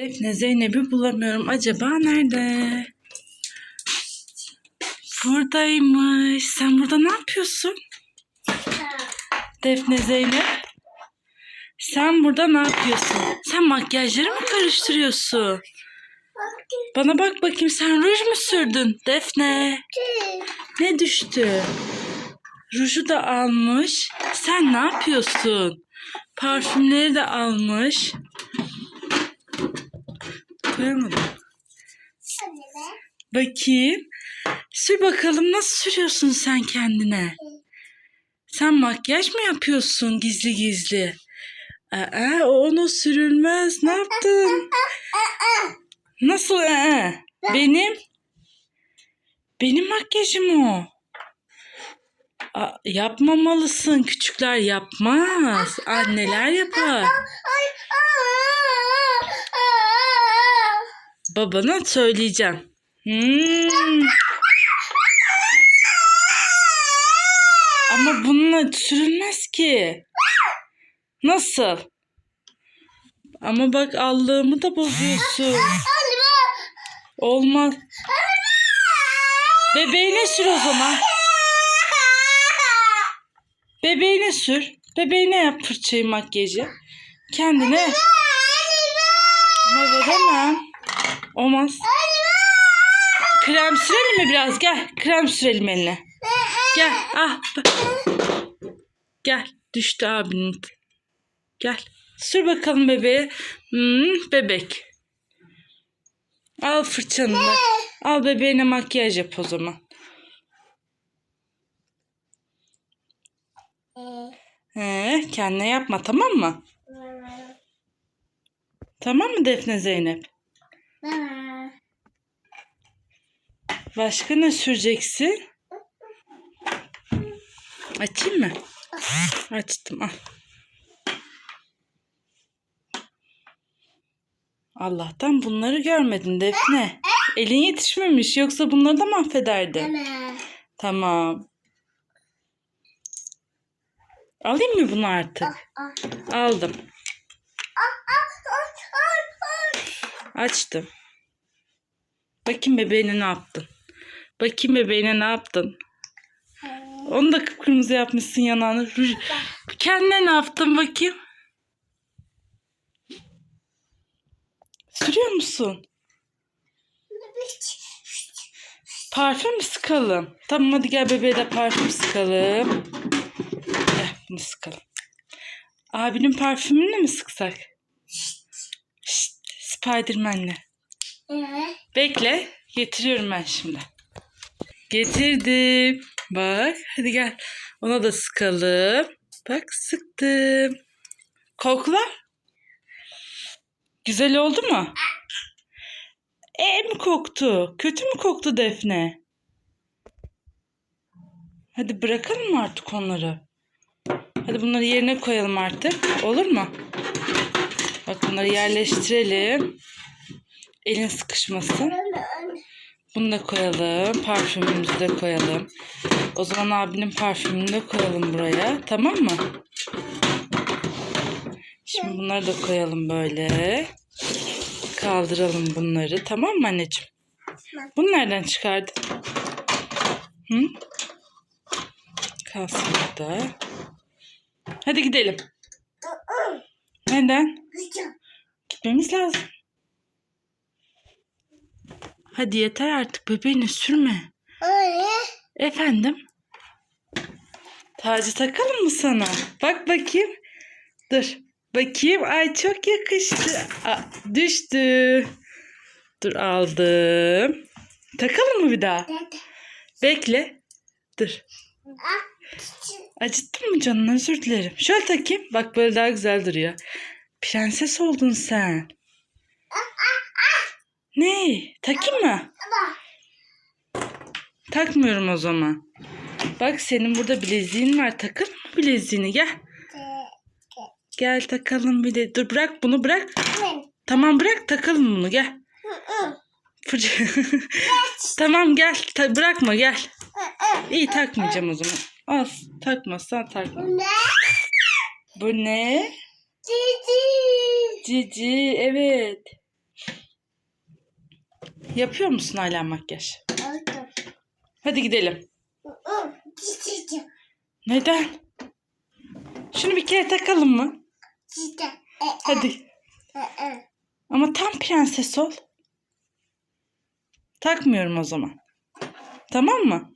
Defne Zeynep'i bulamıyorum. Acaba nerede? Buradaymış. Sen burada ne yapıyorsun? Defne Zeynep. Sen burada ne yapıyorsun? Sen makyajları mı karıştırıyorsun? Bana bak bakayım sen ruj mu sürdün Defne? Ne düştü? Ruju da almış. Sen ne yapıyorsun? Parfümleri de almış. Koyamadım. Bakayım. Sür bakalım nasıl sürüyorsun sen kendine? Sen makyaj mı yapıyorsun gizli gizli? Aa, onu sürülmez. Ne yaptın? Nasıl? Aa? Benim? Benim makyajım o. Aa, yapmamalısın. Küçükler yapmaz. Anneler yapar. Babana söyleyeceğim. Hmm. Ama bununla sürülmez ki. Nasıl? Ama bak allığımı da bozuyorsun. Olmaz. Bebeğine sür o zaman. Bebeğine sür. Bebeğine yap fırçayı makyajı. Kendine. Ama veremem. Olmaz. Krem sürelim mi biraz? Gel. Krem sürelim eline. Gel. Ah. Gel. Düştü abinin. Gel. Sür bakalım bebeğe. Hmm, bebek. Al fırçanı da. Al bebeğine makyaj yap o zaman. He, kendine yapma tamam mı? Tamam mı Defne Zeynep? Başka ne süreceksin? Açayım mı? Açtım al. Allah'tan bunları görmedin Defne. Elin yetişmemiş yoksa bunları da mahvederdi. Tamam. Alayım mı bunu artık? Aldım. Açtım. Bakayım bebeğine ne yaptın? Bakayım bebeğine ne yaptın? Onu da kıpkırmızı yapmışsın yanağını. Ruj. Kendine ne yaptın bakayım? Sürüyor musun? Parfüm mü sıkalım? Tamam hadi gel bebeğe de parfüm sıkalım. Gel bunu sıkalım. Abinin parfümünü mi sıksak? Spiderman'le. Bekle. Getiriyorum ben şimdi. Getirdim. Bak hadi gel. Ona da sıkalım. Bak sıktım. Kokla. Güzel oldu mu? E mi koktu? Kötü mü koktu Defne? Hadi bırakalım mı artık onları? Hadi bunları yerine koyalım artık. Olur mu? Bak bunları yerleştirelim. Elin sıkışmasın. Bunu da koyalım. Parfümümüzü de koyalım. O zaman abinin parfümünü de koyalım buraya. Tamam mı? Şimdi bunları da koyalım böyle. Kaldıralım bunları. Tamam mı anneciğim? Bunu nereden çıkardın? Hı? Kalsın burada. Hadi gidelim. Neden? Gitmemiz lazım. Hadi yeter artık bebeğini sürme. Efendim? Tacı takalım mı sana? Bak bakayım. Dur. Bakayım. Ay çok yakıştı. Aa, düştü. Dur aldım. Takalım mı bir daha? Bekle. Dur. Acıttın mı canını? Özür dilerim. Şöyle takayım. Bak böyle daha güzel duruyor. Prenses oldun sen. Ne? Takayım mı? Takmıyorum o zaman. Bak senin burada bileziğin var. Takalım mı bileziğini? Gel. Gel takalım bir de. Dur bırak bunu bırak. Tamam bırak takalım bunu gel. Tamam gel. Ta- bırakma gel. İyi takmayacağım o zaman. Al takmazsan takma. Bu ne? Cici evet. Yapıyor musun hala makyaj? Evet. Hadi gidelim. Neden? Şunu bir kere takalım mı? Gideceğim. Hadi. Ama tam prenses ol. Takmıyorum o zaman. Tamam mı?